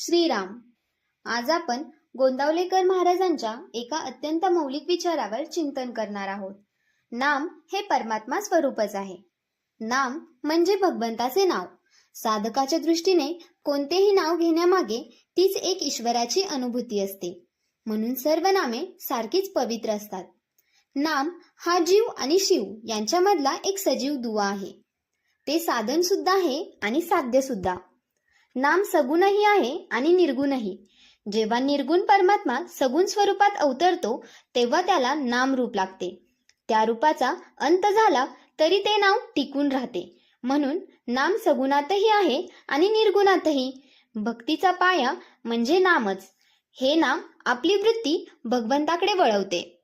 श्रीराम. आज आपण गोंदावलेकर महाराजांच्या एका अत्यंत मौलिक विचारावर चिंतन करणार आहोत. नाम हे परमात्मा स्वरूपच आहे. नाम म्हणजे भगवंताचे नाव. साधकाच्या दृष्टीने कोणतेही नाव घेण्यामागे तीच एक ईश्वराची अनुभूती असते. म्हणून सर्व नामे सारखीच पवित्र असतात. नाम हा जीव आणि शिव यांच्यामधला एक सजीव दुवा आहे. ते साधन सुद्धा आहे आणि साध्य सुद्धा नाम सगुणही आहे आणि निर्गुणही. जेव्हा निर्गुण परमात्मा सगुण स्वरूपात अवतरतो तेव्हा त्याला नाम रूप लागते. त्या रूपाचा अंत झाला तरी ते नाव टिकून राहते. म्हणून नाम सगुणातही आहे आणि निर्गुणातही. भक्तीचा पाया म्हणजे नामच. हे नाम आपली वृत्ती भगवंताकडे वळवते.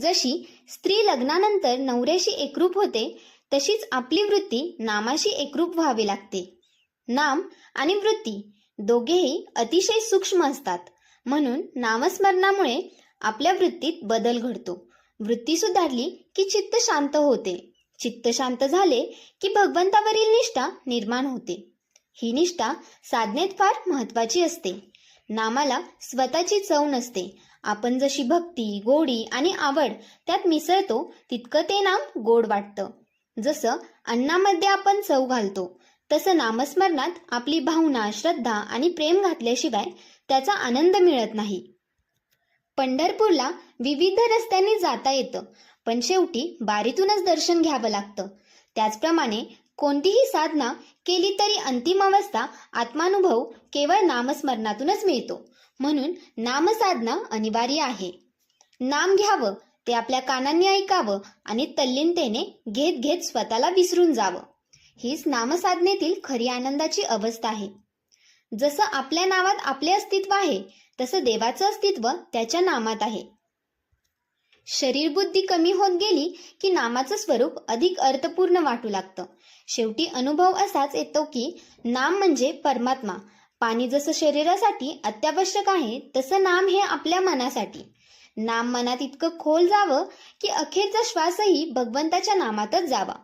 जशी स्त्री लग्नानंतर नवऱ्याशी एकरूप होते तशीच आपली वृत्ती नामाशी एकरूप व्हावी लागते. नाम आणि वृत्ती दोघेही अतिशय सूक्ष्म असतात. म्हणून नामस्मरणामुळे आपल्या वृत्तीत बदल घडतो. वृत्ती सुधारली की चित्त शांत होते. चित्त शांत झाले की भगवंतावरील निष्ठा निर्माण होते. ही निष्ठा साधनेत फार महत्वाची असते. नामाला स्वतःची चव नसते. आपण जशी भक्ती गोडी आणि आवड त्यात मिसळतो तितकं ते नाम गोड वाटतं. जसं अन्नामध्ये आपण चव घालतो तसं नामस्मरणात आपली भावना श्रद्धा आणि प्रेम घातल्याशिवाय त्याचा आनंद मिळत नाही. पंढरपूरला विविध रस्त्यांनी जाता येतं पण शेवटी बारीतूनच दर्शन घ्यावं लागतं. त्याचप्रमाणे कोणतीही साधना केली तरी अंतिम अवस्था आत्मानुभव केवळ नामस्मरणातूनच मिळतो. म्हणून नामसाधना अनिवार्य आहे. नाम घ्यावं ते आपल्या कानांनी ऐकावं आणि तल्लीनतेने घेत घेत स्वतःला विसरून जावं. हीच नामसाधनेतील खरी आनंदाची अवस्था आहे. जसं आपल्या नावात आपले अस्तित्व आहे तसं देवाचं अस्तित्व त्याच्या नामात आहे. शरीर बुद्धी कमी होत गेली की नामाचं स्वरूप अधिक अर्थपूर्ण वाटू लागतं. शेवटी अनुभव असाच येतो की नाम म्हणजे परमात्मा. पाणी जसं शरीरासाठी अत्यावश्यक आहे तसं नाम हे आपल्या मनासाठी. नाम मनात इतकं खोल जावं की अखेरचा श्वासही भगवंताच्या नामातच जावा.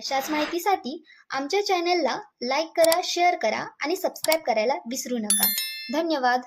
अशाच माहितीसाठी आमच्या चॅनेलला लाईक करा शेअर करा आणि सबस्क्राईब करायला विसरू नका. धन्यवाद.